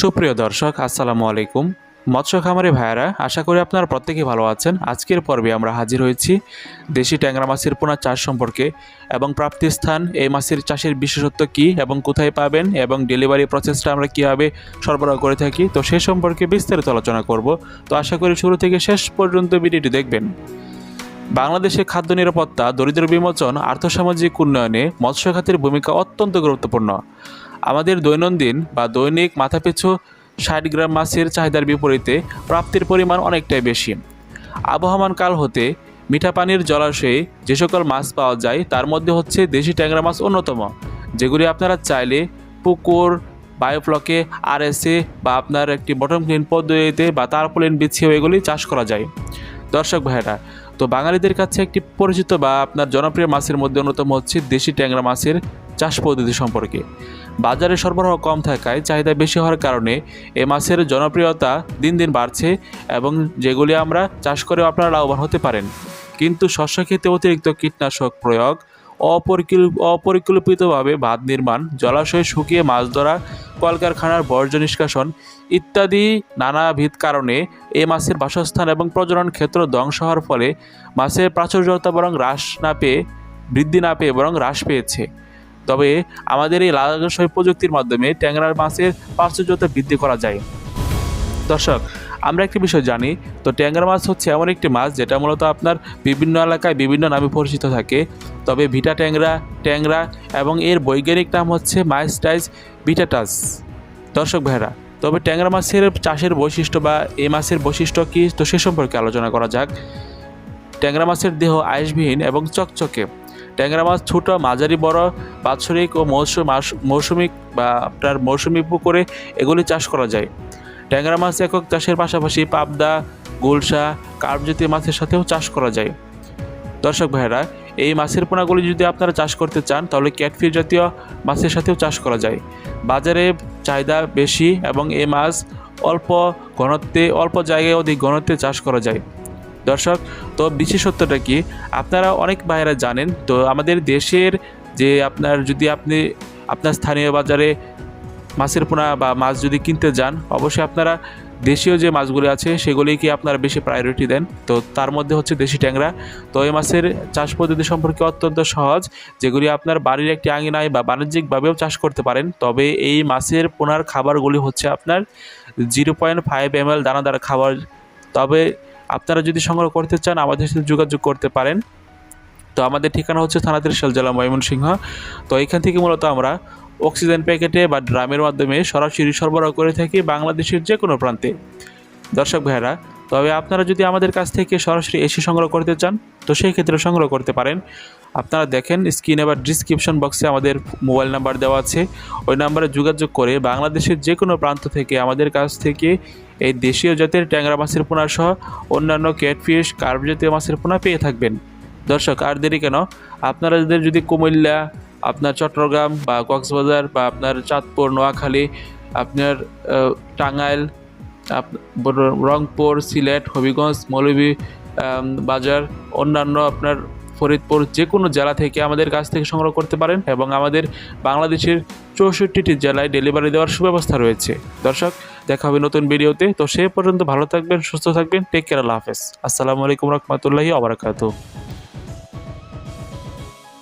সুপ্রিয় দর্শক, আসসালামু আলাইকুম। মৎস্য খামারি ভাইয়ারা, আশা করি আপনারা প্রত্যেকেই ভালো আছেন। আজকের পর্বে আমরা হাজির হয়েছি দেশি ট্যাংরা মাছের পোনা চাষ সম্পর্কে এবং প্রাপ্তিস্থান এই মাছের চাষের বিশেষত্ব কী এবং কোথায় পাবেন এবং ডেলিভারি প্রসেসটা আমরা কীভাবে সরবরাহ করে থাকি, তো সে সম্পর্কে বিস্তারিত আলোচনা করব। তো আশা করি শুরু থেকে শেষ পর্যন্ত ভিডিওটি দেখবেন। বাংলাদেশে খাদ্য নিরাপত্তা, দরিদ্র বিমোচন, আর্থসামাজিক উন্নয়নে মৎস্য খাতের ভূমিকা অত্যন্ত গুরুত্বপূর্ণ। আমাদের দৈনন্দিন বা দৈনিক মাথাপিছু ষাট গ্রাম মাছের চাহিদার বিপরীতে প্রাপ্তির পরিমাণ অনেকটাই বেশি। আবহমান কাল হতে মিঠা পানির জলাশয়ে যে সকল মাছ পাওয়া যায়, তার মধ্যে হচ্ছে দেশি ট্যাংরা মাছ অন্যতম। যেগুলি আপনারা চাইলে পুকুর বায়োফ্লকে আরএসএ বা আপনার একটি বটম ক্লিন পদ্ধতিতে বা তারপলিন বিছিয়েও এগুলি চাষ করা যায়। দর্শক ভাইয়েরা তো বাঙালিদের কাছে একটি পরিচিত বা আপনার জনপ্রিয় মাছের মধ্যে অন্যতম হচ্ছে দেশি ট্যাংরা মাছের চাষ পদ্ধতি সম্পর্কে। বাজারে সরবরাহ কম থাকায় চাহিদা বেশি হওয়ার কারণে এ মাছের জনপ্রিয়তা দিন দিন বাড়ছে এবং যেগুলি আমরা চাষ করেও আপনারা লাভবান হতে পারেন। কিন্তু শস্য ক্ষেত্রে অতিরিক্ত কীটনাশক প্রয়োগ অপরিকল্পিতভাবে বাঁধ নির্মাণ, জলাশয় শুকিয়ে মাছ ধরা, কলকারখানার বর্জ্য নিষ্কাশন ইত্যাদি নানাবিধ কারণে এ মাছের বাসস্থান এবং প্রজনন ক্ষেত্র ধ্বংস হওয়ার ফলে মাছের প্রাচুর্যতা বরং হ্রাস না পেয়ে, বৃদ্ধি না পেয়ে বরং হ্রাস পেয়েছে। তবে আমাদের এই লাগাশয় প্রযুক্তির মাধ্যমে ট্যাংরার মাছের প্রাচুর্যতা বৃদ্ধি করা যায়। দর্শক আমরা একটি বিষয় জানি, তো ট্যাংরা মাছ হচ্ছে এমন একটি মাছ যেটা মূলত আপনার বিভিন্ন এলাকায় বিভিন্ন নামে পরিচিত থাকে। তবে ভিটা ট্যাংরা ট্যাংরা এবং এর বৈজ্ঞানিক নাম হচ্ছে মাইস্টাইজ ভিটাটাস। দর্শক ভাইরা তবে ট্যাংরা মাছের চাষের বৈশিষ্ট্য বা এই মাছের বৈশিষ্ট্য কী, তো সে সম্পর্কে আলোচনা করা যাক। ট্যাংরা মাছের দেহ আয়সবিহীন এবং চকচকে। ট্যাংরা মাছ ছোট, মাঝারি, বড়, বাৎসরিক ও মৌসুম মাস- মৌসুমিক বা আপনার মৌসুমি পুকুরে এগুলি চাষ করা যায়। ট্যাংরা মাছ একক চাষের পাশাপাশি পাবদা, গুলশা কার্প জাতীয় মাছের সাথেও চাষ করা যায়। দর্শক ভাইরা এই মাছের পোনাগুলি যদি আপনারা চাষ করতে চান, তাহলে ক্যাটফিশ জাতীয় মাছের সাথেও চাষ করা যায়। বাজারে চাহিদা বেশি এবং এই মাছ অল্প ঘনত্বে, অল্প জায়গায় অধিক ঘনত্বে চাষ করা যায়। দর্শক, তো বিশেষত্বটা কি? আপনারা অনেক ভাইয়েরা জানেন, তো আমাদের দেশের যে আপনার, যদি আপনি আপনার স্থানীয় বাজারে মাছের পোনা বা মাছ যদি কিনতে যান, অবশ্যই আপনারা দেশীয় যে মাছগুলি আছে, সেগুলিকে আপনারা বেশি প্রায়োরিটি দেন। তো তার মধ্যে হচ্ছে দেশি ট্যাংরা। তো এই মাছের চাষ পদ্ধতি সম্পর্কে অত্যন্ত সহজ, যেগুলি আপনার বাড়ির একটি আঙিনায় বা বাণিজ্যিকভাবেও চাষ করতে পারেন। তবে এই মাছের পোনার খাবারগুলি হচ্ছে আপনার zero point five M L দানাদার খাবার। তবে আপনারা যদি সংগ্রহ করতে চান, আমাদের সাথে যোগাযোগ করতে পারেন। তো আমাদের ঠিকানা হচ্ছে থানা ত্রিশাল জেলা ময়মনসিংহ। তো এখান থেকে মূলত আমরা অক্সিজেন প্যাকেটে বা ড্রামের মাধ্যমে সরাসরি সরবরাহ করে থাকি বাংলাদেশের যে কোনো প্রান্তে। দর্শক ভাইয়েরা, তবে আপনারা যদি আমাদের কাছ থেকে সরাসরি এসি সংগ্রহ করতে চান, তো সেই ক্ষেত্রে সংগ্রহ করতে পারেন। আপনারা দেখেন, স্ক্রিনে বা ডিসক্রিপশন বক্সে আমাদের মোবাইল নাম্বার দেওয়া আছে। ওই নাম্বারে যোগাযোগ করে বাংলাদেশের যে কোনো প্রান্ত থেকে আমাদের কাছ থেকে এই দেশীয় জাতের ট্যাংরা মাছের পোনা সহ অন্যান্য ক্যাটফিশ কার্প জাতীয় মাছের পোনা পেয়ে থাকবেন। দর্শক, আর দেরি কেন? আপনারা যদি কুমিল্লা আপনার চট্টগ্রাম বা কক্সবাজার বা আপনার চাঁদপুর, নোয়াখালী, আপনার টাঙ্গাইল রংপুর, সিলেট, হবিগঞ্জ, মৌলভী বাজার, অন্যান্য আপনার ফরিদপুর যে কোনো জেলা থেকে আমাদের কাছ থেকে সংগ্রহ করতে পারেন এবং আমাদের বাংলাদেশের চৌষট্টিটি জেলায় ডেলিভারি দেওয়ার সুব্যবস্থা রয়েছে। দর্শক, দেখা হবে নতুন ভিডিওতে। তো সে পর্যন্ত ভালো থাকবেন, সুস্থ থাকবেন। টেক কেয়ার, আল্লাহ হাফেজ। আসসালামু আলাইকুম রহমতুল্লাহি আবরাকাতু